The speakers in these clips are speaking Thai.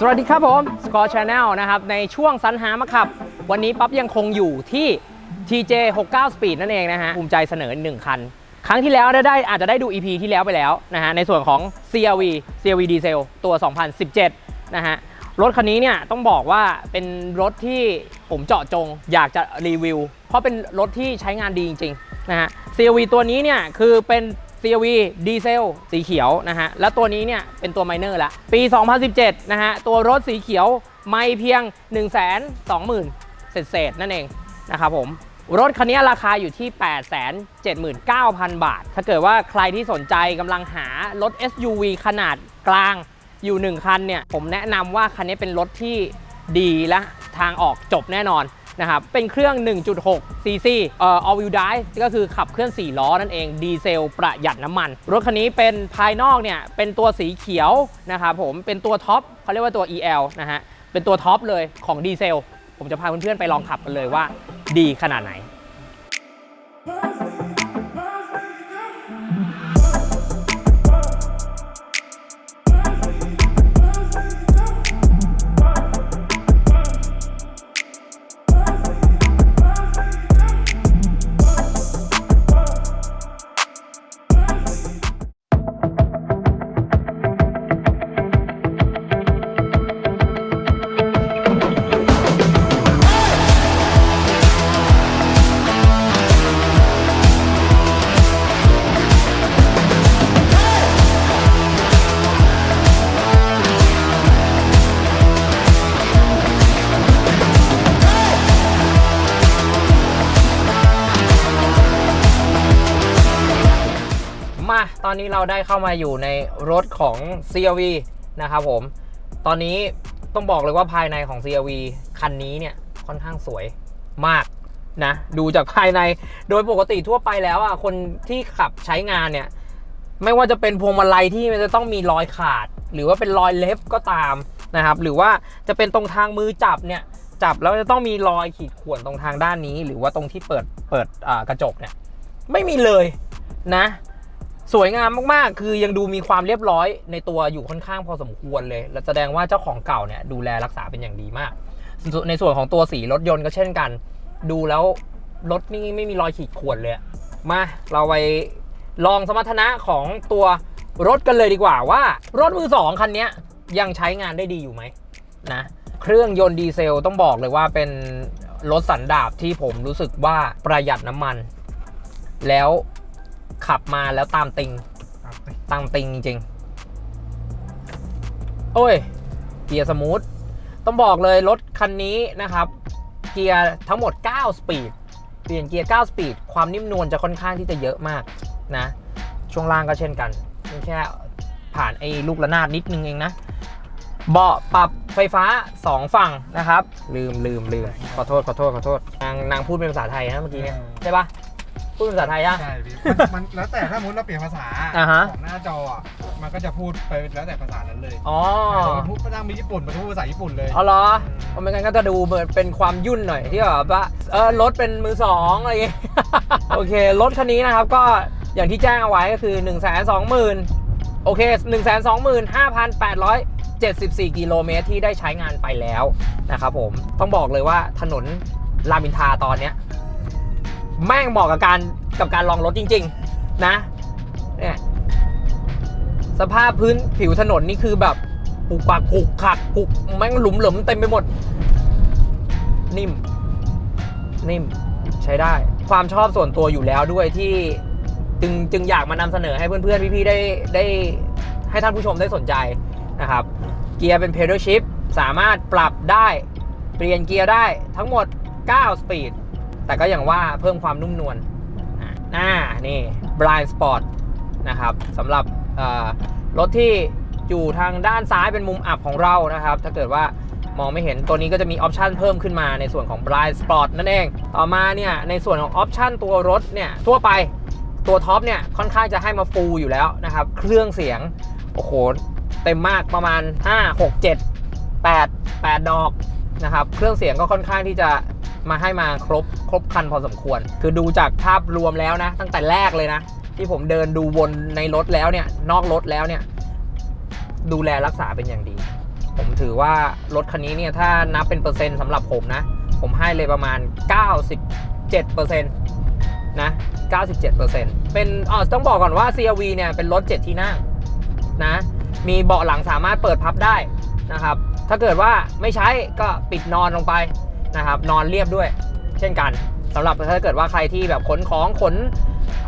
สวัสดีครับผม Score Channel นะครับในช่วงสรรหามาขับ วันนี้ปั๊บยังคงอยู่ที่ TJ 69 Speed นั่นเองนะฮะ ภูมิใจเสนอ 1 คัน ครั้งที่แล้วได้ได้อาจจะได้ดู EP ที่แล้วไปแล้วนะฮะในส่วนของ CRV CRV Diesel ตัว 2017 นะฮะ รถคันนี้เนี่ยต้องบอกว่าเป็นรถที่ผมเจาะจงอยากจะรีวิว เพราะเป็นรถที่ใช้งานดีจริงๆนะฮะ CRV ตัวนี้เนี่ยคือเป็น CRV ดีเซลสีเขียวนะฮะ และตัวนี้เนี่ยเป็นตัวไมเนอร์ละ ปี 2017 นะฮะ ตัวรถสีเขียวไม่เพียง 1 2 0 0 0 0 เศษๆนั่นเองนะครับผม รถคันนี้ราคาอยู่ที่ 879,000 บาท ถ้าเกิดว่าใครที่สนใจกำลังหารถ SUV ขนาดกลางอยู่ 1 คันเนี่ย ผมแนะนำว่าคันนี้เป็นรถที่ดีและทางออกจบแน่นอน นะครับ เป็นเครื่อง 1.6 cc เอ่อ all wheel drive ก็คือขับเคลื่อน 4 ล้อนั่นเอง ดีเซลประหยัดน้ำมัน รถคันนี้เป็นภายนอกเนี่ย เป็นตัวสีเขียวนะครับผม เป็นตัวท็อปเขาเรียกว่าตัว EL นะฮะ เป็นตัวท็อปเลยของดีเซล ผมจะพาเพื่อนๆไปลองขับกันเลยว่าดีขนาดไหน อนนี้เราได้เข้ามาอยู่ในรถของ CRV นะครับผม ตอนนี้ต้องบอกเลยว่าภายในของ CRV คันนี้เนี่ยค่อนข้างสวยมากนะ ดูจากภายในโดยปกติทั่วไปแล้วอะคนที่ขับใช้งานเนี่ย ไม่ว่าจะเป็นพวงมาลัยที่มันจะต้องมีรอยขาด หรือว่าเป็นรอยเล็บก็ตามนะครับ หรือว่าจะเป็นตรงทางมือจับเนี่ยจับแล้วจะต้องมีรอยขีดข่วนตรงทางด้านนี้ หรือว่าตรงที่เปิดเปิดกระจกเนี่ยไม่มีเลยนะ สวยงามมากๆ คือยังดูมีความเรียบร้อยในตัวอยู่ค่อนข้างพอสมควรเลย และแสดงว่าเจ้าของเก่าเนี่ยดูแลรักษาเป็นอย่างดีมาก ในส่วนของตัวสีรถยนต์ก็เช่นกัน ดูแล้วรถนี่ไม่มีรอยขีดข่วนเลย มาเราไปลองสมรรถนะของตัวรถกันเลยดีกว่าว่า รถมือสองคันนี้ยยังใช้งานได้ดีอยู่ไหมนะเครื่องยนต์ดีเซลต้องบอกเลยว่าเป็นรถสันดาปที่ผมรู้สึกว่าประหยัดน้ำมัน แล้ว ขับมาแล้วตามติงตามติงจริงๆ โอ้ย เกียร์สมูท ต้องบอกเลยรถคันนี้นะครับ เกียร์ทั้งหมด 9 สปีด เปลี่ยนเกียร์ 9 สปีด ความนิ่มนวลจะค่อนข้างที่จะเยอะมากนะ ช่วงล่างก็เช่นกันนี่แค่ผ่านไอ้ลูกระนาดนิดนึงเองนะ เบาะปรับไฟฟ้า 2 ฝั่งนะครับ ลืมลืมลืมขอโทษขอโทษขอโทษนางนางพูดเป็นภาษาไทยนะเมื่อกี้เนี่ยใช่ปะ พูดเป็นภาษาไทยอะใช่พี่มันมันแล้วแต่ถ้ามุดเราเปลี่ยนภาษาอ่าฮะ ของหน้าจออะมันก็จะพูดไปแล้วแต่ภาษานั้นเลยอ๋อสมมติพูดภาษาญี่ปุ่นมันพูดภาษาญี่ปุ่นเลย เอาเหรอเพราะไม่งั้นก็จะดูเหมือนเป็นความยุ่นหน่อยที่แบบว่าเออรถเป็นมือสองอะไรอย่างเงี้ย โอเค รถคันนี้นะครับก็อย่างที่แจ้งเอาไว้ก็คือ 1 2 0 0 0 0โอเค 1 2 5,874 กิโลเมตรที่ได้ใช้งานไปแล้วนะครับผมต้องบอกเลยว่าถนนรามอินทราตอนเนี้ย แม่งเหมาะกับการกับการลองรถจริง ๆ นะ เนี่ย สภาพพื้นผิวถนนนี่คือแบบปุกปักปุกขักปุกแม่งหลุมเหลมเต็มไปหมด นิ่ม นิ่ม ใช้ได้ ความชอบส่วนตัวอยู่แล้วด้วยที่จึงจึงอยากมานำเสนอให้เพื่อนๆ พี่ๆ ได้ได้ให้ท่านผู้ชมได้สนใจนะครับ เกียร์เป็น pedal shift สามารถปรับได้ เปลี่ยนเกียร์ได้ทั้งหมด 9 สปีด แต่ก็อย่างว่าเพิ่มความนุ่มนวลอะอ่านี่ blind spot นะครับสำหรับรถที่อยู่ทางด้านซ้ายเป็นมุมอับของเรานะครับ ถ้าเกิดว่ามองไม่เห็นตัวนี้ก็จะมีออปชันเพิ่มขึ้นมาในส่วนของ blind spot นั่นเอง ต่อมาเนี่ยในส่วนของออปชันตัวรถเนี่ยทั่วไปตัวท็อปเนี่ยค่อนข้างจะให้มาฟูลอยู่แล้วนะครับ เครื่องเสียง โอ้โห เต็มมากประมาณ 5 6 7 8 8 ดอกนะครับ เครื่องเสียงก็ค่อนข้างที่จะ มาให้มาครบครบคันพอสมควร คือดูจากภาพรวมแล้วนะ ตั้งแต่แรกเลยนะ ที่ผมเดินดูวนในรถแล้วเนี่ย นอกรถแล้วเนี่ย ดูแลรักษาเป็นอย่างดี ผมถือว่ารถคันนี้เนี่ยถ้านับเป็นเปอร์เซ็นต์สำหรับผมนะ ผมให้เลยประมาณ 97เปอร์เซ็นะ97เปอร์เซ็นเป็นอ๋อต้องบอกก่อนว่า CRV เนี่ยเป็นรถ 7 ที่นั่งนะ มีเบาะหลังสามารถเปิดพับได้นะครับ ถ้าเกิดว่าไม่ใช้ก็ปิดนอนลงไป นะครับ นอนเรียบด้วย เช่นกันสำหรับถ้าเกิดว่าใครที่แบบขนของขน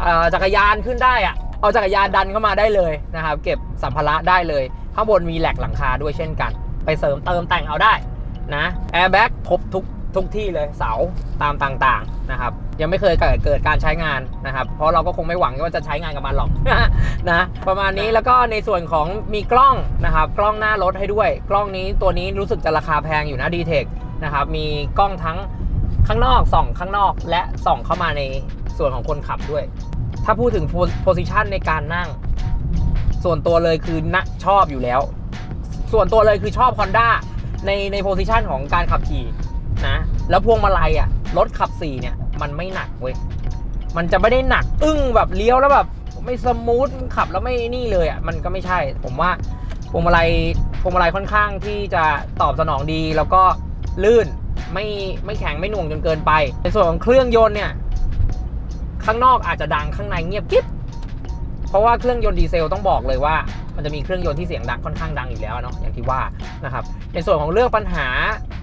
เอ่อจักรยานขึ้นได้อะเอาจักรยานดันเข้ามาได้เลยนะครับ เก็บสัมภาระได้เลย ข้างบนมีแหลกหลังคาด้วยเช่นกัน ไปเสริมเติมแต่งเอาได้นะแอร์แบ็กครบทุกทุกที่เลยเสาตามต่างๆนะครับ ยังไม่เคยเกิดเกิดการใช้งานนะครับ เพราะเราก็คงไม่หวังว่าจะใช้งานกับมันหรอกนะประมาณนี้แล้วก็ในส่วนของมีกล้องนะครับ กล้องหน้ารถให้ด้วย กล้องนี้ตัวนี้รู้สึกจะราคาแพงอยู่นะดีเทค นะครับ มีกล้องทั้งข้างนอกส่องข้างนอกและส่องเข้ามาในส่วนของคนขับด้วย ถ้าพูดถึงโพสิชันในการนั่ง ส่วนตัวเลยคือนะชอบอยู่แล้ว ส่วนตัวเลยคือชอบ Honda ในในโพสิชันของการขับขี่นะแล้วพวงมาลัยอะรถขับ4เนี่ย มันไม่หนักเว้ยมันจะไม่ได้หนัก อึ้งแบบเลี้ยวแล้วแบบไม่สมูทขับแล้วไม่นี่เลยอะมันก็ไม่ใช่ ผมว่าพวงมาลัยพวงมาลัยค่อนข้างที่จะตอบสนองดีแล้วก็ ลื่นไม่ไม่แข็งไม่หน่วงจนเกินไป ในส่วนของเครื่องยนต์เนี่ยข้างนอกอาจจะดังข้างในเงียบกิ๊บเพราะว่าเครื่องยนต์ดีเซลต้องบอกเลยว่า มันจะมีเครื่องยนต์ที่เสียงดังค่อนข้างดังอยู่แล้วเนาะอย่างที่ว่านะครับในส่วนของเรื่องปัญหา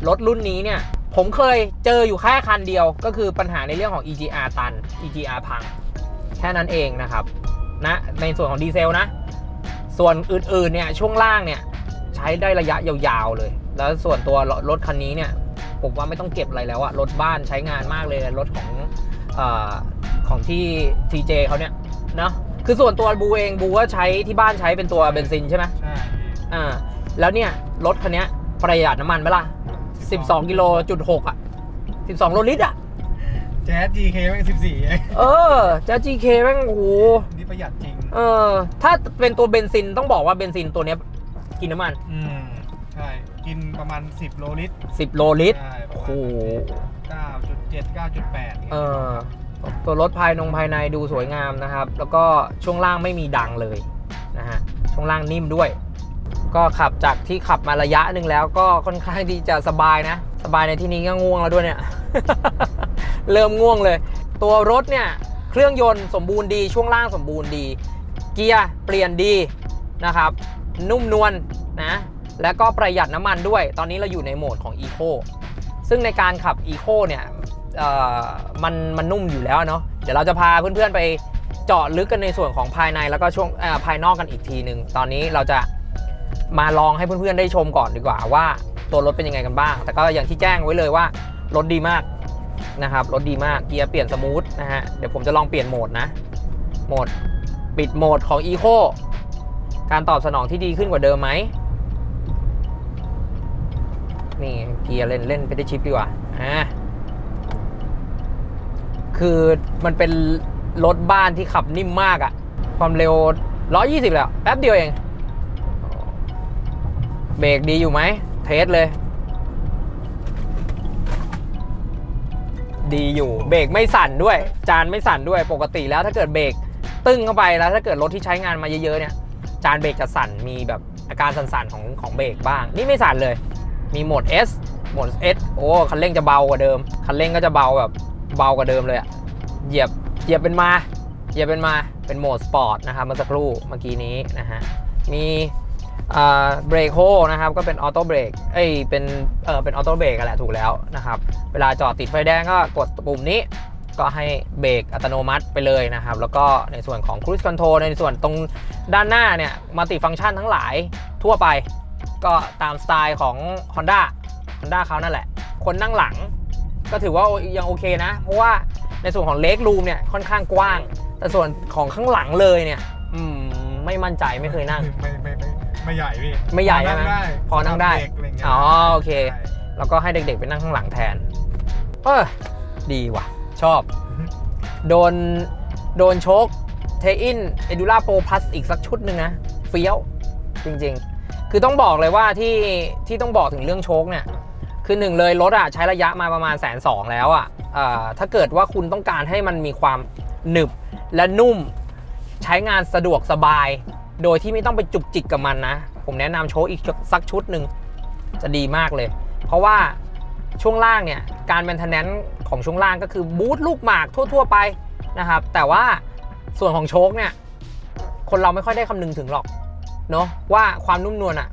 รถรุ่นนี้เนี่ยผมเคยเจออยู่แค่คันเดียว ก็คือปัญหาในเรื่องของ EGR ตัน EGR พัง แค่นั้นเองนะครับนะในส่วนของดีเซลนะ ส่วนอื่นๆเนี่ยช่วงล่างเนี่ยใช้ได้ระยะยาวๆเลย แล้วส่วนตัวรถคันนี้เนี่ยผมว่าไม่ต้องเก็บอะไรแล้วอะรถบ้านใช้งานมากเลยรถของเออของที่ TJ เขาเนี่ยเนาะคือส่วนตัวบูเองบูก็ใช้ที่บ้านใช้เป็นตัวเบนซินใช่ไหมใช่อ่าแล้วเนี่ยรถคันเนี้ยประหยัดน้ำมันไหมล่ะ 12กิโลจุด6อะ 12โลลิตรอะแจ๊ส GK แม่ง14 เองเออจะ GK แม่งโอ้โหนี่ประหยัดจริง เออ ถ้าเป็นตัวเบนซินต้องบอกว่าเบนซินตัวเนี้ยกินน้ำมัน อืม ใช่ กินประมาณ 10 โลลิตร10 โลลิตร ใช่ประโอ้มาโหณ9.7 9.8เออตัวรถภายนงภายในดูสวยงามนะครับ แล้วก็ช่วงล่างไม่มีดังเลยนะฮะ ช่วงล่างนิ่มด้วย ก็ขับจากที่ขับมาระยะหนึ่งแล้วก็ค่อนข้างที่จะสบายนะ สบายในที่นี้ก็ง่วงแล้วด้วยเนี่ย เริ่มง่วงเลย ตัวรถเนี่ย เครื่องยนต์สมบูรณ์ดีช่วงล่างสมบูรณ์ดี เกียร์เปลี่ยนดีนะครับ นุ่มนวลนะ แล้วก็ประหยัดน้ำมันด้วย ตอนนี้เราอยู่ในโหมดของ Eco ซึ่งในการขับ Eco เนี่ยมันมันนุ่มอยู่แล้วเนาะเดี๋ยวเราจะพาเพื่อนๆไปเจาะลึกกันในส่วนของภายในแล้วก็ช่วงภายนอกกันอีกทีหนึ่งตอนนี้เราจะมาลองให้เพื่อนๆได้ชมก่อนดีกว่าว่าตัวรถเป็นยังไงกันบ้าง แต่ก็อย่างที่แจ้งไว้เลยว่ารถดีมากนะครับรถดีมากเกียร์เปลี่ยนสมูทนะฮะเดี๋ยวผมจะลองเปลี่ยนโหมดนะโหมดปิดโหมดของ Eco การตอบสนองที่ดีขึ้นกว่าเดิมไหม นี่เกียร์เล่นเล่นไปได้ชิปดีกว่าอ่าคือมันเป็นรถบ้านที่ขับนิ่มมากอะความเร็ว 120 แล้ว แป๊บเดียวเอง เบรกดีอยู่ไหม เทสเลย ดีอยู่ เบรกไม่สั่นด้วย จานไม่สั่นด้วย ปกติแล้วถ้าเกิดเบรกตึ้งเข้าไปแล้ว ถ้าเกิดรถที่ใช้งานมาเยอะๆเนี่ย จานเบรกจะสั่น มีแบบอาการสั่นๆของของเบรกบ้าง นี่ไม่สั่นเลย มีโหมด S โหมด S โอ้คันเร่งจะเบากว่าเดิม คันเร่งก็จะเบาแบบเบากว่าเดิมเลยอะเหยียบเหยียบเป็นมาเหยียบเป็นมาเป็นโหมดสปอร์ตนะครับเมื่อสักครู่เมื่อกี้นี้นะฮะมีเบรกโฮนะครับก็เป็นออโต้เบรกเอ้ยเป็นเออเป็นออโต้เบรกกันแหละถูกแล้วนะครับเวลาจอดติดไฟแดงก็กดปุ่มนี้ก็ให้เบรกอัตโนมัติไปเลยนะครับ แล้วก็ในส่วนของ Cruise Control ในส่วนตรงด้านหน้าเนี่ยมัลติฟังก์ชันทั้งหลายทั่วไป ก็ตามสไตล์ของ Honda Honda เขานั่นแหละ คนนั่งหลัง ก็ถือว่ายังโอเคนะ เพราะว่าในส่วนของเล็กรูมเนี่ยค่อนข้างกว้าง แต่ส่วนของข้างหลังเลยเนี่ย อืมไม่มั่นใจไม่เคยนั่ง ไม่ไม่ไม่ไม่ใหญ่พี่ไม่ใหญ่พอใช่นั่ไหมงได้พอนั่งได้สำหรับเด็กอะไรเงี้ยอ๋อโอเคใช่แล้วก็ให้เด็กๆไปนั่งข้างหลังแทน เออดีว่ะ ชอบ โดนโดนโชคเทอินเอดูล่าโปรพัสอีกสักชุดหนึ่งนะ เฟี้ยว จริง ๆ คือต้องบอกเลยว่าที่ที่ต้องบอกถึงเรื่องโชคเนี่ยคือหนึ่งเลยรถอะใช้ระยะมาประมาณแสนสองแล้วอะอ่อถ้าเกิดว่าคุณต้องการให้มันมีความหนึบและนุ่มใช้งานสะดวกสบาย โดยที่ไม่ต้องไปจุกจิกกับมันนะ ผมแนะนำโชคอีกสักชุดหนึ่งจะดีมากเลย เพราะว่าช่วงล่างเนี่ย การแมนเทนแนนของช่วงล่างก็คือบูทลูกหมากทั่ว ๆ ไปนะครับ แต่ว่าส่วนของโชคเนี่ย คนเราไม่ค่อยได้คำนึงถึงหรอก เนาะว่าความนุ่มนวลอะ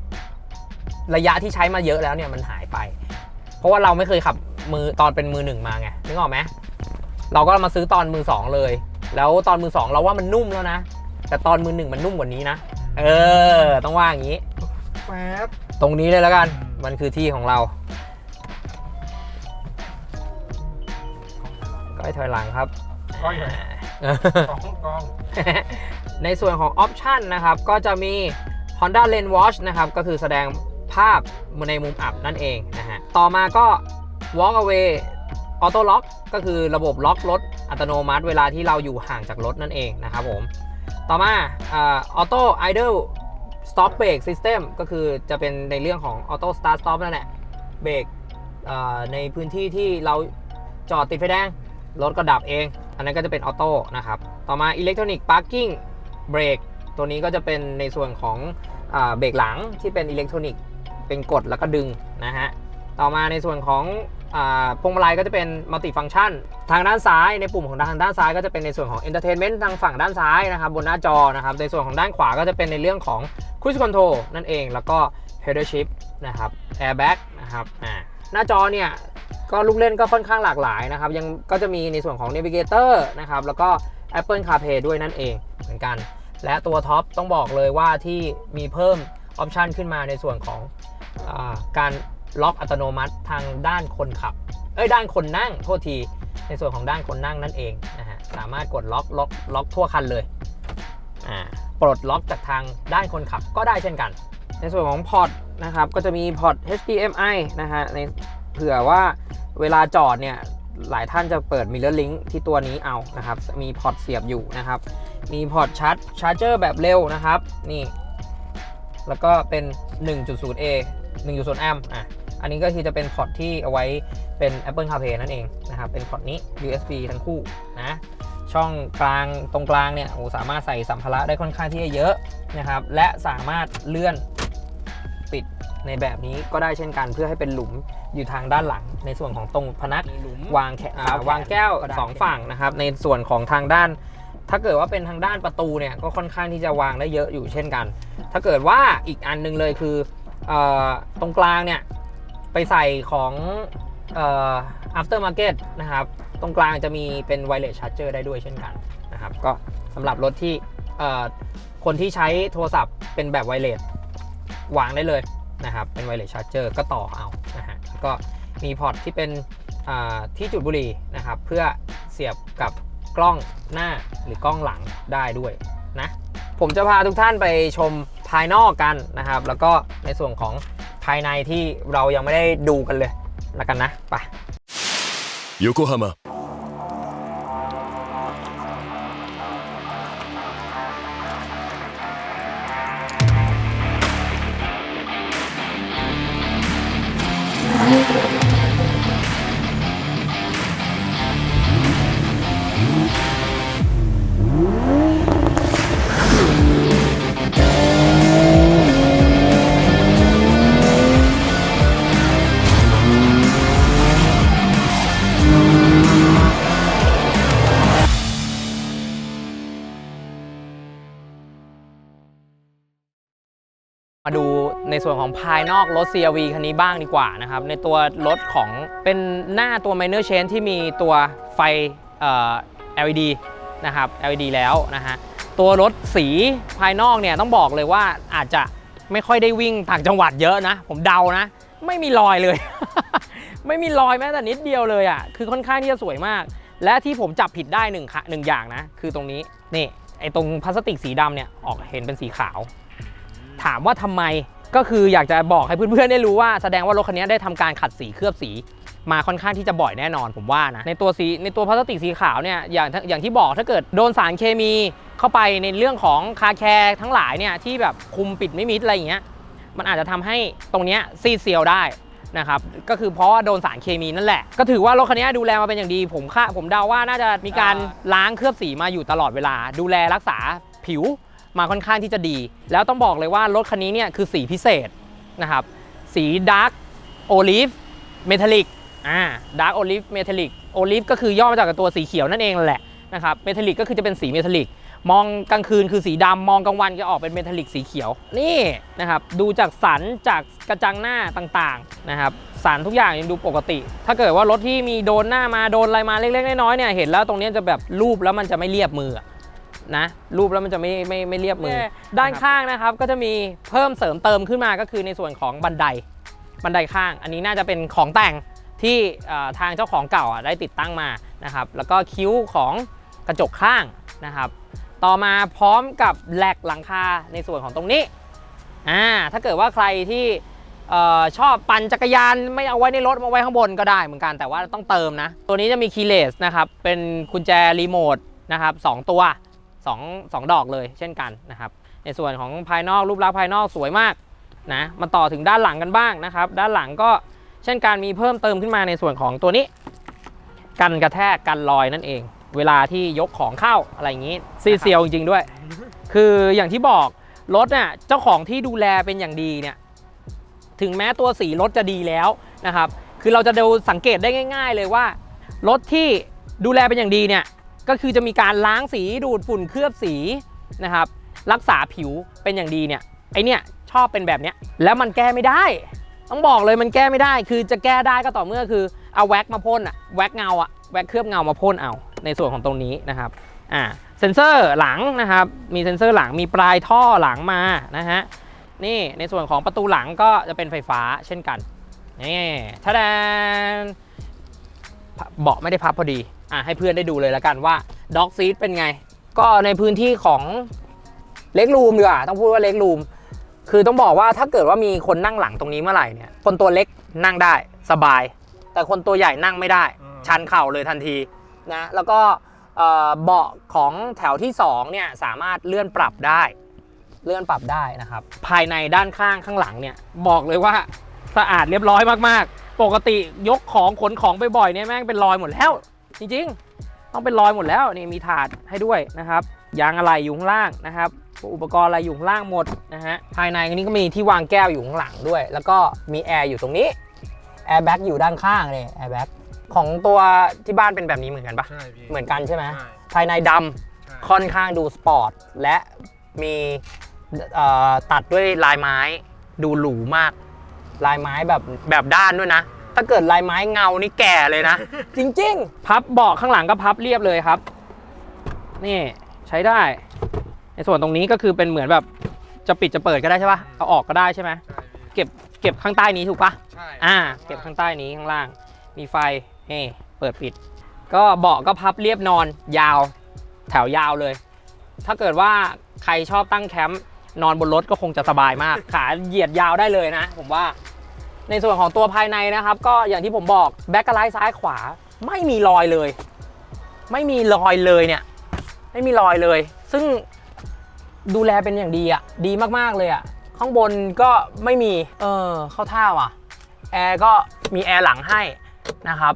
ระยะที่ใช้มาเยอะแล้วเนี่ยมันหายไป เพราะว่าเราไม่เคยขับมือตอนเป็นมือหนึ่งมาไงนึกออกไหมเราก็มาซื้อตอนมือสองเลย แล้วตอนมือสองเราว่ามันนุ่มแล้วนะ แต่ตอนมือหนึ่งมันนุ่มกว่านี้นะ เออ ต้องว่าอย่างนี้แฟบตรงนี้เลยแล้วกัน มันคือที่ของเราก็ให้ถอยหลังครับก้อยเลยกองกอง ในส่วนของออปชันนะครับก็จะมี Honda Lane Watch นะครับก็คือแสดงภาพในมุมอับนั่นเองนะฮะต่อมาก็ Walk Away Auto Lock ก็คือระบบล็อกรถอัตโนมัติ เวลาที่เราอยู่ห่างจากรถนั่นเองนะครับผมต่อมาอ่า Auto Idle Stop Brake System ก็คือจะเป็นในเรื่องของ Auto Start Stop นั่นแหละเบรกในพื้นที่ที่เราจอดติดไฟแดง รถก็ดับเอง อันนั้นก็จะเป็นออโต้นะครับ ต่อมา Electronic Parking Brake ตัวนี้ก็จะเป็นในส่วนของเบรกหลังที่เป็นอิเล็กทรอนิกส์เป็นกดแล้วก็ดึงนะฮะต่อมาในส่วนของพวงมาลัยก็จะเป็นมัลติฟัง c t ชัน ทางด้านซ้ายในปุ่มของทางด้านซ้ายก็จะเป็นในส่วนของ Entertainment ทางฝั่งด้านซ้ายนะครับบนหน้าจอนะครับในส่วนของด้านขวาก็จะเป็นในเรื่องของ Cruise Control นั่นเองแล้วก็ Pedal Shift นะครับ Airbag นะครับหน้าจอเนี่ยก็ลูกเล่นก็ค่อนข้างหลากหลายนะครับยังก็จะมีในส่วนของ Navigator นะครับแล้วก็ Apple CarPlay ด้วยนั่นเองเหมือนกัน และตัวท็อปต้องบอกเลยว่าที่มีเพิ่มออปชันขึ้นมาในส่วนของอการล็อกอัตโนมัติทางด้านคนขับ เอ้ยด้านคนนั่งโทษที ในส่วนของด้านคนนั่งนั่นเองนะฮะสามารถกดล็อกล็อกล็อกทั่วคันเลยอ่าปลดล็อกจากทางด้านคนขับก็ได้เช่นกัน ในส่วนของพอร์ตนะครับก็จะมีพอร์ต HDMI นะฮะในเผื่อว่าเวลาจอดเนี่ย หลายท่านจะเปิด Mirror Link ที่ตัวนี้เอานะครับ มีพอร์ตเสียบอยู่นะครับ มีพอร์ตชาร์จชาร์เจอร์แบบเร็วนะครับ นี่ แล้วก็เป็น 1.0A 1.0แอมป์อะ อันนี้ก็คือจะเป็นพอร์ตที่เอาไว้เป็น Apple CarPlay นั่นเองนะครับ เป็นพอร์ตนี้ USB ทั้งคู่นะช่องกลางตรงกลางเนี่ยโอ้สามารถใส่สัมภาระได้ค่อนข้างที่จะเยอะนะครับ และสามารถเลื่อน ในแบบนี้ก็ได้เช่นกันเพื่อให้เป็นหลุมอยู่ทางด้านหลัง ในส่วนของตรงพนักวางแขอ่าวางแก้วสองฝั่งนะครับ ในส่วนของทางด้าน ถ้าเกิดว่าเป็นทางด้านประตูเนี่ยก็ค่อนข้างที่จะวางได้เยอะอยู่เช่นกัน ถ้าเกิดว่าอีกอันหนึงเลยคือเออตรงกลางเนี่ยไปใส่ของเอ่อ after market นะครับ ตรงกลางจะมีเป็น wireless charger ได้ด้วยเช่นกันนะครับ ก็สำหรับรถที่เอ่อคนที่ใช้โทรศัพท์เป็นแบบ wireless วางได้เลย นะครับเป็น wireless charger ก็ต่อเอานะฮะแล้วก็มีพอร์ตที่เป็นอ่าที่จุดบุหรี่นะครับเพื่อเสียบกับกล้องหน้าหรือกล้องหลังได้ด้วยนะผมจะพาทุกท่านไปชมภายนอกกันนะครับ แล้วก็ในส่วนของภายในที่เรายังไม่ได้ดูกันเลยแล้วกันนะไป横浜 มาดูในส่วนของภายนอกรถ CRV คันนี้บ้างดีกว่านะครับ ในตัวรถของเป็นหน้าตัว minor change ที่มีตัวไฟเอ่อ LED นะครับ LED แล้วนะฮะ ตัวรถสีภายนอกเนี่ยต้องบอกเลยว่าอาจจะไม่ค่อยได้วิ่งต่างจังหวัดเยอะนะ ผมเดานะ ไม่มีรอยเลย ไม่มีรอยแม้แต่นิดเดียวเลยอะ คือค่อนข้างที่จะสวยมาก และที่ผมจับผิดได้หนึ่งค่ะหนึ่งอย่างนะ คือตรงนี้ นี่ไอ้ตรงพลาสติกสีดำเนี่ยออกเห็นเป็นสีขาว ถามว่าทำไมก็คืออยากจะบอกให้เพื่อนๆได้รู้ว่าแสดงว่ารถคันนี้ได้ทำการขัดสีเคลือบสีมาค่อนข้างที่จะบ่อยแน่นอนผมว่านะในตัวสีในตัวพลาสติกสีขาวเนี่ยอย่างอย่างที่บอกถ้าเกิดโดนสารเคมีเข้าไปในเรื่องของคาแคร์ทั้งหลายเนี่ยที่แบบคุมปิดไม่มิดอะไรอย่างเงี้ยมันอาจจะทำให้ตรงเนี้ยซีดเซียวได้นะครับก็คือเพราะว่าโดนสารเคมีนั่นแหละ ก็ถือว่ารถคันนี้ดูแลมาเป็นอย่างดี ผมคาผมเดาว่าน่าจะมีการล้างเคลือบสีมาอยู่ตลอดเวลา ดูแลรักษาผิว มาค่อนข้างที่จะดี แล้วต้องบอกเลยว่ารถคันนี้เนี่ยคือสีพิเศษนะครับ สีดาร์กโอลิฟเมทัลลิกอ่าดาร์กโอลิฟเมทัลลิกโอลิฟก็คือย่อมาจากตัวสีเขียวนั่นเองแหละนะครับเมทัลลิกก็คือจะเป็นสีเมทัลลิกมองกลางคืนคือสีดำมองกลางวันจะออกเป็นเมทัลลิกสีเขียวนี่นะครับดูจากสันจากกระจังหน้าต่างๆนะครับสันทุกอย่างยังดูปกติ ถ้าเกิดว่ารถที่มีโดนหน้ามาโดนอะไรมาเล็กๆน้อยๆเนี่ยเห็นแล้วตรงนี้จะแบบรูปแล้วมันจะไม่เรียบมือ นะรูปแล้วมันจะไม่ไม่ไม่เรียบมือ ด้านข้างนะครับก็จะมีเพิ่มเสริมเติมขึ้นมาก็คือในส่วนของบันไดบันไดข้าง อันนี้น่าจะเป็นของแต่งที่เอ่อทางเจ้าของเก่าอะได้ติดตั้งมานะครับแล้วก็คิ้วของกระจกข้างนะครับ ต่อมาพร้อมกับแหลกหลังคาในส่วนของตรงนี้อ่าถ้าเกิดว่าใครที่เอ่อชอบปั่นจักรยานไม่เอาไว้ในรถมาไว้ข้างบนก็ได้เหมือนกันแต่ว่าต้องเติมนะ ตัวนี้จะมีคีย์เลสนะครับ เป็นกุญแจรีโมทนะครับสองตัว สองดอกเลยเช่นกันนะครับ ในส่วนของภายนอกรูปลักษณ์ภายนอกสวยมากนะมาต่อถึงด้านหลังกันบ้างนะครับ ด้านหลังก็เช่นการมีเพิ่มเติมขึ้นมาในส่วนของตัวนี้ กันกระแทกกันลอยนั่นเอง เวลาที่ยกของเข้าอะไรอย่างนี้ซีเซียวจริงๆด้วย คืออย่างที่บอกรถเนี่ยเจ้าของที่ดูแลเป็นอย่างดีเนี่ยถึงแม้ตัวสีรถจะดีแล้วนะครับ คือเราจะดูสังเกตได้ง่าย ๆ เลยว่า รถที่ดูแลเป็นอย่างดีเนี่ย ก็คือจะมีการล้างสีดูดฝุ่นเคลือบสีนะครับรักษาผิวเป็นอย่างดีเนี่ยไอเนี่ยชอบเป็นแบบเนี้ยแล้วมันแก้ไม่ได้ ต้องบอกเลยมันแก้ไม่ได้ คือจะแก้ได้ก็ต่อเมื่อคือเอาแว็กมาพ่นอะแว็กเงาอะแว็กเคลือบเงามาพ่นเอา ในส่วนของตรงนี้นะครับอ่าเซนเซอร์หลังนะครับมีเซ็นเซอร์หลังมีปลายท่อหลังมานะฮะนี่ในส่วนของประตูหลังก็จะเป็นไฟฟ้าเช่นกันนี่ทะแดนเบาะไม่ได้พับพอดี อะให้เพื่อนได้ดูเลยแล้วกันว่าด็อกซีทเป็นไง ก็ในพื้นที่ของเล็กรูมดีกว่าต้องพูดว่าเล็กรูมคือต้องบอกว่าถ้าเกิดว่ามีคนนั่งหลังตรงนี้เมื่อไหร่เนี่ยคนตัวเล็กนั่งได้สบาย แต่คนตัวใหญ่นั่งไม่ได้อืมชันเข่าเลยทันทีนะแล้วก็เอ่อเบาะของแถวที่2เนี่ยสามารถเลื่อนปรับได้ เลื่อนปรับได้นะครับ ภายในด้านข้างข้างหลังเนี่ยบอกเลยว่าสะอาดเรียบร้อยมากๆ ปกติยกของขนของไปบ่อยๆเนี่ยแม่งเป็นรอยหมดแล้ว จริงๆ ต้องเป็นรอยหมดแล้วนี่มีถาดให้ด้วยนะครับยางอะไหล่อยู่ข้างล่างนะครับอุปกรณ์อะไรอยู่ข้างล่างหมดนะฮะภายในนี้ก็มีที่วางแก้วอยู่ข้างหลังด้วย แล้วก็มีแอร์อยู่ตรงนี้แอร์แบ็กอยู่ด้านข้างเลยแอร์แบ็กของตัวที่บ้านเป็นแบบนี้เหมือนกันปะใช่พี่เหมือนกันใช่ไหมใช่ภายในดำใช่ค่อนข้างดูสปอร์ตและมีเอ่อตัดด้วยลายไม้ดูหรูมาก ลายไม้แบบแบบด้านด้วยนะ ถ้าเกิดลายไม้เงานี่แก่เลยนะ จริง ๆ พับเบาะข้างหลังก็พับเรียบเลยครับ นี่ใช้ได้ ในส่วนตรงนี้ก็คือเป็นเหมือนแบบจะปิดจะเปิดก็ได้ใช่ปะเอาออกก็ได้ใช่ไหมใช่พี่เก็บเก็บข้างใต้นี้ถูกปะใช่อ่า เก็บข้างใต้นี้ข้างล่าง มีไฟนี่เปิดปิด ก็เบาะก็พับเรียบนอนยาว แถวยาวเลย ถ้าเกิดว่าใครชอบตั้งแคมป์นอนบนรถก็คงจะสบายมาก ขาเหยียดยาวได้เลยนะ ผมว่า ในส่วนของตัวภายในนะครับ ก็อย่างที่ผมบอกแบ็กกไลท์ซ้ายขวาไม่มีรอยเลย ไม่มีรอยเลยเนี่ย ไม่มีรอยเลย ซึ่งดูแลเป็นอย่างดีอะ ดีมากๆเลยอะ ข้างบนก็ไม่มี เออเข้าท่าว่ะ แอร์ก็มีแอร์หลังให้นะครับ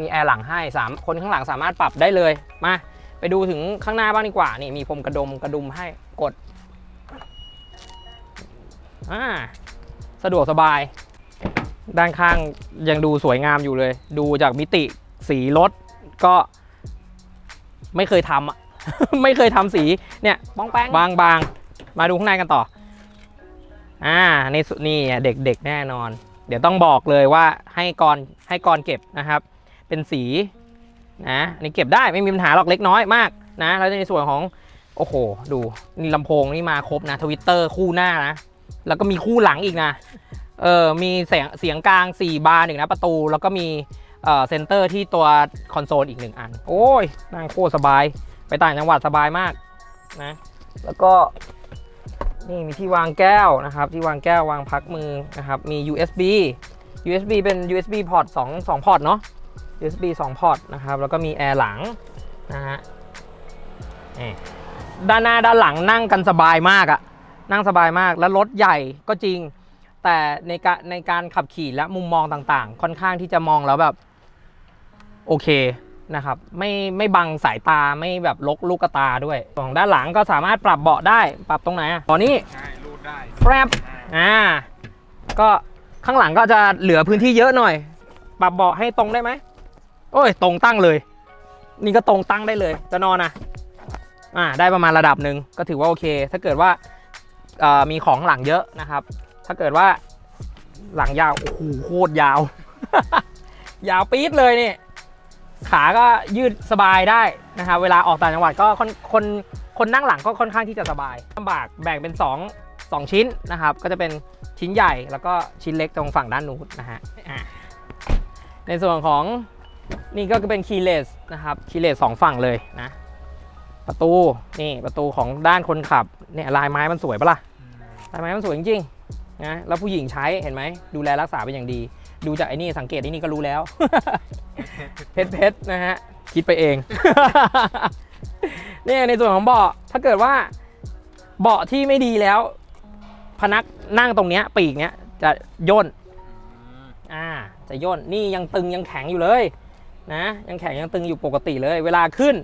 มีแอร์หลังให้สามคนข้างหลังสามารถปรับได้เลย มา ไปดูถึงข้างหน้าบ้างดีกว่า นี่มีพรมกระดมกระดุมให้กด อ่า สะดวกสบาย ด้านข้างยังดูสวยงามอยู่เลย ดูจากมิติสีรถก็ไม่เคยทำอะ ไม่เคยทำสีเนี่ยป้องแป้งบางบางๆมาดูข้างในกันต่อ อ่าในสุนี่อะเด็กๆแน่นอน เดี๋ยวต้องบอกเลยว่าให้กรให้กรเก็บนะครับ เป็นสีนะอันนี้เก็บได้ไม่มีปัญหาหรอกเล็กน้อยมากนะแล้วในส่วนของโอ้โห ดูนี่ลำโพงนี่มาครบนะทวิตเตอร์คู่หน้านะ แล้วก็มีคู่หลังอีกนะ เออมีเสียงเสียงกลาง 4 บาร์หนึ่งนะประตู แล้วก็มีเออเซนเตอร์ที่ตัวคอนโซลอีกหนึ่งอัน โอ้ยนั่งโคตรสบาย ไปต่างจังหวัดสบายมากนะแล้วก็นี่มีที่วางแก้วนะครับ ที่วางแก้ววางพักมือนะครับ มี USB USB เป็น USB พอร์ต2 2พอร์ตเนาะ USB 2 พอร์ตนะครับ แล้วก็มีแอร์หลังนะฮะด้านหน้าด้านหลังนั่งกันสบายมากอะนั่งสบายมากแล้วรถใหญ่ก็จริง แต่ในการในการขับขี่และมุมมองต่างๆ ค่อนข้างที่จะมองแล้วแบบโอเคนะครับไม่ไม่บังสายตาไม่แบบลกลูกตาด้วยของด้านหลังก็สามารถปรับเบาะได้ปรับตรงไหนอะตอนนี้ใช่รูดได้แฟรบอ่าก็ข้างหลังก็จะเหลือพื้นที่เยอะหน่อย ปรับเบาะให้ตรงได้ไหมโอ้ยตรงตั้งเลย นี่ก็ตรงตั้งได้เลย จะนอนอะอ่าได้ประมาณระดับหนึ่งก็ถือว่าโอเค ถ้าเกิดว่าเอ่อมีของหลังเยอะนะครับ ถ้าเกิดว่าหลังยาว โอ้โหโคตรยาว ยาวปี๊ดเลยนี่ ขาก็ยืดสบายได้นะครับเวลาออกต่างจังหวัดก็คนคนคนนั่งหลังก็ค่อนข้างที่จะสบายลำบากแบ่งเป็น 2 2 ชิ้นนะครับ ก็จะเป็นชิ้นใหญ่แล้วก็ชิ้นเล็กตรงฝั่งด้านนู้นนะฮะในส่วนของนี่ก็เป็นคีย์เลสนะครับคีย์เลสสองฝั่งเลยนะ ประตูนี่ประตูของด้านคนขับเนี่ยลายไม้มันสวยปะล่ะลายไม้มันสวยจริงๆ นะแล้วผู้หญิงใช้เห็นไหม ดูแลรักษาเป็นอย่างดี ดูจากไอ้นี่สังเกตไอ้นี่ก็รู้แล้ว เพชรเพชรนะฮะ คิดไปเอง เนี่ยในส่วนของเบาะถ้าเกิดว่า เบาะที่ไม่ดีแล้ว พนักนั่งตรงเนี้ย ปีกเนี้ยจะย่นอ่าจะย่นนี่ยังตึงยังแข็งอยู่เลยนะยังแข็งยังตึงอยู่ปกติเลย เวลาขึ้น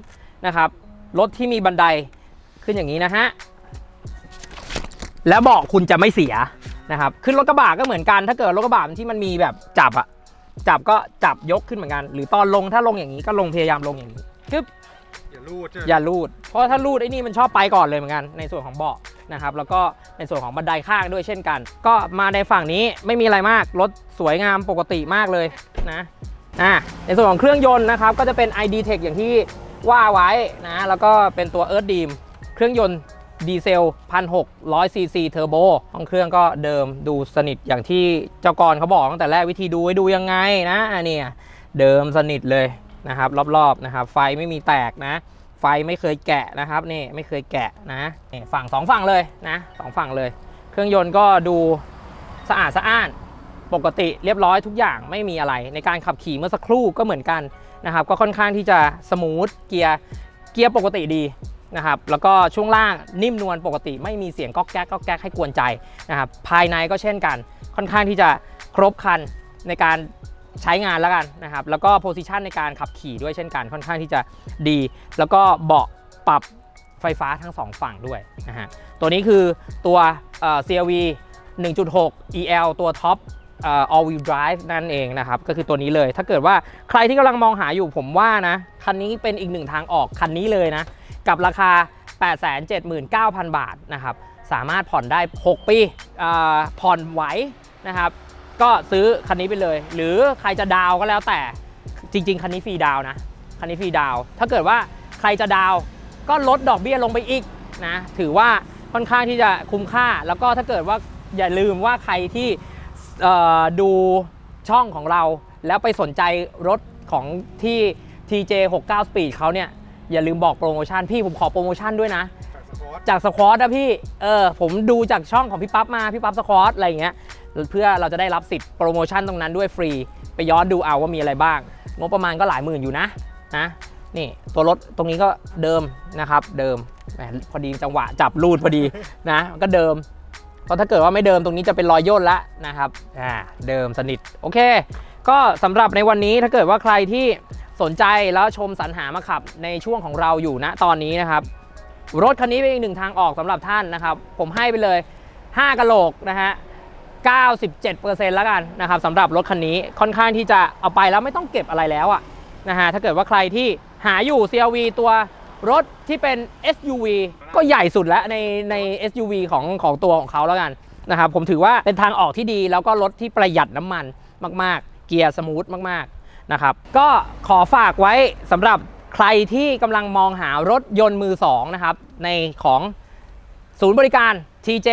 นะครับรถที่มีบันไดขึ้นอย่างนี้นะฮะ แล้วเบาะคุณจะไม่เสีย นะครับขึ้นรถกระบะก็เหมือนกัน ถ้าเกิดรถกระบะที่มันมีแบบจับอะจับก็จับยกขึ้นเหมือนกัน หรือตอนลงถ้าลงอย่างนี้ก็ลงพยายามลงอย่างนี้จึ๊บอย่าลูดใช่ไหมอย่าลูด เพราะถ้าลูดไอ้นี่มันชอบไปก่อนเลยเหมือนกันในส่วนของเบาะนะครับแล้วก็ในส่วนของบันไดข้างด้วยเช่นกัน ก็มาในฝั่งนี้ไม่มีอะไรมากรถสวยงามปกติมากเลยนะอ่าในส่วนของเครื่องยนต์นะครับก็จะเป็น ID Tech อย่างที่ว่าไว้นะแล้วก็เป็นตัว Earth Dream เครื่องยนต์ ดีเซล1,600ซีซีเทอร์โบห้องเครื่องก็เดิมดูสนิทอย่างที่เจ้ากรเขาบอกตั้งแต่แรกวิธีดูให้ดูยังไงนะอันนี้เดิมสนิทเลยนะครับ รอบๆนะครับ ไฟไม่มีแตกนะ ไฟไม่เคยแกะนะครับนี่ไม่เคยแกะนะนี่ฝั่งสองฝั่งเลยนะสองฝั่งเลย เครื่องยนต์ก็ดูสะอาดสะอ้านปกติเรียบร้อยทุกอย่างไม่มีอะไร ในการขับขี่เมื่อสักครู่ก็เหมือนกันนะครับ ก็ค่อนข้างที่จะสมูทเกียร์เกียร์ปกติดี นะครับแล้วก็ช่วงล่างนิ่มนวลปกติ ไม่มีเสียงก๊อกแก๊กก๊อกแก๊กให้กวนใจนะครับภายในก็เช่นกัน ค่อนข้างที่จะครบครันในการใช้งานแล้วกันนะครับแล้วก็โพซิชันในการขับขี่ด้วยเช่นกันค่อนข้างที่จะดี แล้วก็เบาะปรับไฟฟ้าทั้งสองฝั่งด้วยนะฮะตัวนี้คือตัวเอ่อ CRV 1.6 EL ตัวท็อป all wheel drive นั่นเองนะครับ ก็คือตัวนี้เลย ถ้าเกิดว่าใครที่กำลังมองหาอยู่ผมว่านะ คันนี้เป็นอีกหนึ่งทางออกคันนี้เลยนะ กับราคา 879,000 บาทนะครับ สามารถผ่อนได้ 6 ปีผ่อนไหวนะครับ ก็ซื้อคันนี้ไปเลย หรือใครจะดาวก็แล้วแต่จริง ๆ คันนี้ฟรีดาวนะ คันนี้ฟรีดาว ถ้าเกิดว่าใครจะดาวก็ลดดอกเบี้ยลงไปอีกนะถือว่าค่อนข้างที่จะคุ้มค่า แล้วก็ถ้าเกิดว่าอย่าลืมว่าใครที่ดูช่องของเรา แล้วไปสนใจรถของที่ TJ 69 Speed เขาเนี่ย อย่าลืมบอกโปรโมชั่นพี่ผมขอโปรโมชั่นด้วยนะ จากสปอร์ตจากสควอตนะพี่ เออ ผมดูจากช่องของพี่ปั๊บมา พี่ปั๊บสควอตอะไรอย่างเงี้ย เพื่อเราจะได้รับสิทธิ์โปรโมชั่นตรงนั้นด้วยฟรี ไปย้อนดูเอาว่ามีอะไรบ้าง งบประมาณก็หลายหมื่นอยู่นะ นะ นี่ตัวรถตรงนี้ก็เดิมนะครับ เดิมแหมพอดีจังหวะจับรูดพอดีนะ ก็เดิมเพราะถ้าเกิดว่าไม่เดิมตรงนี้จะเป็นรอยย่นละนะครับ อ่า เดิมสนิท โอเค ก็สำหรับในวันนี้ถ้าเกิดว่าใครที่ สนใจแล้วชมสรรหามาขับในช่วงของเราอยู่ณตอนนี้นะครับ รถคันนี้เป็นอีกหนึ่งทางออกสำหรับท่านนะครับ ผมให้ไปเลย 5กะโหลกนะฮะ97%แล้วกันนะครับสำหรับรถคันนี้ค่อนข้างที่จะเอาไปแล้วไม่ต้องเก็บอะไรแล้วอะนะฮะถ้าเกิดว่าใครที่หาอยู่ CRV ตัวรถที่เป็น SUV ก็ใหญ่สุดแล้วในใน SUV ของของตัวของเขาแล้วกันนะครับผมถือว่าเป็นทางออกที่ดีแล้วก็รถที่ประหยัดน้ำมันมาก ๆ เกียร์สมูทมาก ๆ นะครับ ก็ขอฝากไว้สำหรับใครที่กำลังมองหารถยนต์มือสองนะครับ ในของศูนย์บริการ TJ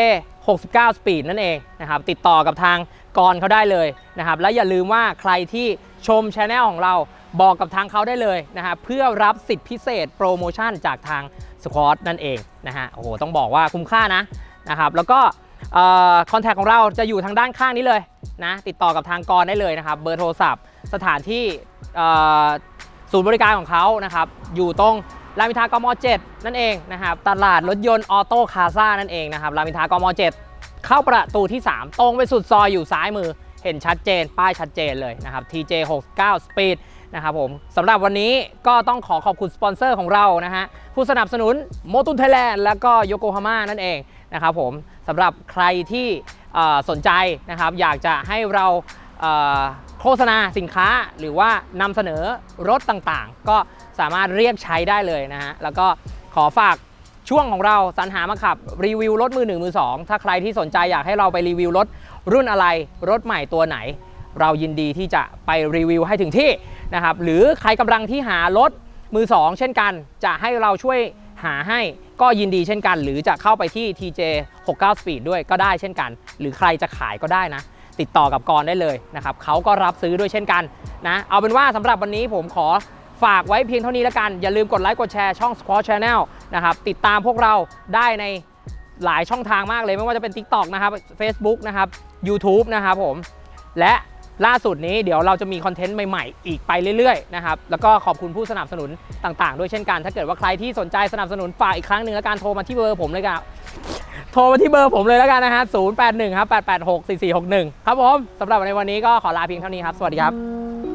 69 Speed นั่นเองนะครับ ติดต่อกับทางกรเขาได้เลยนะครับ และอย่าลืมว่าใครที่ชมช anel ของเราบอกกับทางเขาได้เลยนะครับเพื่อรับสิทธิพิเศษโปรโมชั่นจากทาง Squad นั่นเองนะฮะโอ้โหต้องบอกว่าคุ้มค่านะนะครับแล้วก็คอนแทคของเราจะอยู่ทางด้านข้างนี้เลยนะติดต่อกับทางกรได้เลยนะครับเบอร์โทรศัพท์ สถานที่ศูนย์บริการของเขานะครับ อยู่ตรงรามอินทากม7นั่นเองนะครับ ตลาดรถยนต์ออโต้คาซ่านั่นเองนะครับรามอินทากม7เข้าประตูที่ 3 ตรงไปสุดซอยอยู่ซ้ายมือ เห็นชัดเจน ป้ายชัดเจนเลยนะครับ TJ 69 Speed นะครับผมสำหรับวันนี้ก็ต้องขอขอบคุณสปอนเซอร์ของเรานะฮะผู้สนับสนุนโมตุนไทยแลนด์แล้วก็โยโกฮาม่านั่นเองนะครับผมสำหรับใครที่สนใจนะครับ อยากจะให้เรา โฆษณาสินค้าหรือว่านำเสนอรถต่างๆ ก็สามารถเรียกใช้ได้เลยนะฮะ แล้วก็ขอฝากช่วงของเราสรรหามาขับรีวิวรถมือหนึ่งมือสองถ้าใครที่สนใจอยากให้เราไปรีวิวรถรุ่นอะไร รถใหม่ตัวไหน เรายินดีที่จะไปรีวิวให้ถึงที่นะครับ หรือใครกำลังที่หารถมือสองเช่นกัน จะให้เราช่วยหาให้ก็ยินดีเช่นกัน หรือจะเข้าไปที่ TJ 69 Speed ด้วยก็ได้เช่นกัน หรือใครจะขายก็ได้นะ ติดต่อกับกรได้เลยนะครับเขาก็รับซื้อด้วยเช่นกันนะเอาเป็นว่าสำหรับวันนี้ผมขอฝากไว้เพียงเท่านี้แล้วกัน อย่าลืมกดไลค์กดแชร์ช่อง Squad Channel นะครับติดตามพวกเราได้ในหลายช่องทางมากเลย ไม่ว่าจะเป็น TikTok นะครับ Facebook นะครับ YouTube นะครับผมและ ล่าสุดนี้เดี๋ยวเราจะมีคอนเทนต์ใหม่ๆ อีกไปเรื่อยๆนะครับแล้วก็ขอบคุณผู้สนับสนุนต่างๆ ด้วยเช่นกัน ถ้าเกิดว่าใครที่สนใจสนับสนุนฝากอีกครั้งหนึ่งแล้วการโทรมาที่เบอร์ผมเลยครับโทรมาที่เบอร์ผมเลยแล้วกันนะฮะ081ครับ886 4461 ครับผมสำหรับในวันนี้ก็ขอลาเพียงเท่านี้ครับ สวัสดีครับ